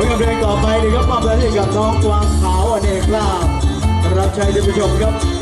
ลงานเพลงต่อไปดีครับมอบหน้าที่กับน้องกวางขาวอเนกลาบรับใช้ท่านผู้ชมครับ